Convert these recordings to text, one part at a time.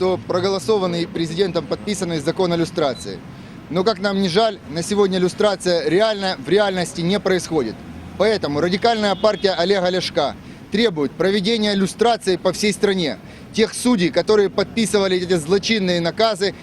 что проголосованный президентом подписанный закон о люстрации. Но, как нам не жаль, на сегодня люстрация реально в реальности не происходит. Поэтому радикальная партия Олега Ляшка требует проведения люстрации по всей стране. Тех судей, которые подписывали эти злочинные наказы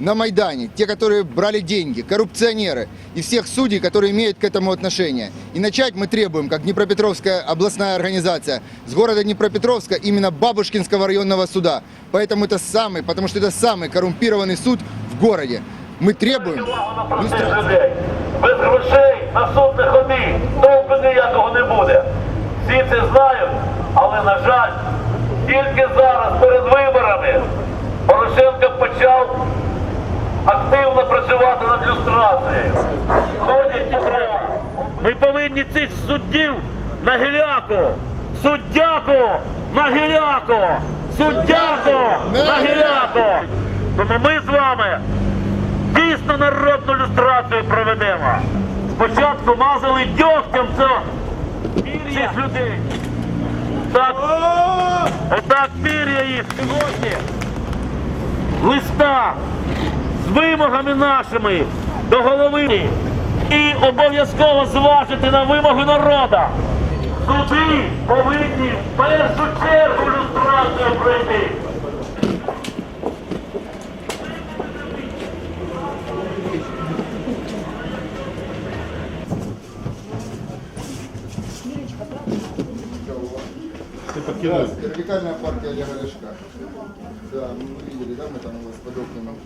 на Майдане, те, которые брали деньги, коррупционеры и всех судей, которые имеют к этому отношение. И начать мы требуем, как Днепропетровская областная организация, с города Днепропетровска, именно Бабушкинского районного суда. Поэтому это самый, потому что это самый коррумпированный суд в городе. Мы требуем увагу на простих люстрации. людей. Без грошей на суд не ходи, толку ніякого не буде. Всі це знають, але на жаль, тільки працювати. Ходять. Ми повинні цих суддів на гіляку, суддяку на гіляку, суддяку на гіляку. Тому ми з вами дійсно народну люстрацію проведемо. Спочатку мазали дьогтям цих людей. Так, отак пір'я їх сьогодні. Листа з вимогами нашими до голови і обов'язково зважити на вимоги народу. Суди повинні в першу чергу люстрацію пройти. Да, радикальная партия Олега Ляшка. Да, мы видели, да, мы там у вас под окнами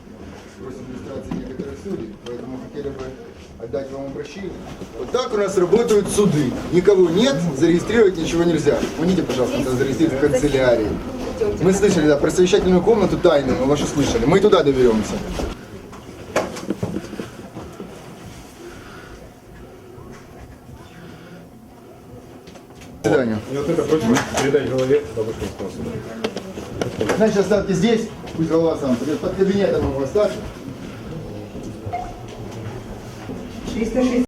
просим иллюстрации некоторых судей, поэтому хотели бы отдать вам обращение. Вот так у нас работают суды. Никого нет, зарегистрировать ничего нельзя. Помните, пожалуйста, надо зарегистрировать в канцелярии. Мы слышали, да, про совещательную комнату тайную, мы вашу слышали. Мы и туда доберемся. До свидания. И вот это просьба передать голове Бабушкинского суда. Значит, оставьте здесь, пусть голова сам придет под кабинетом его оставьте.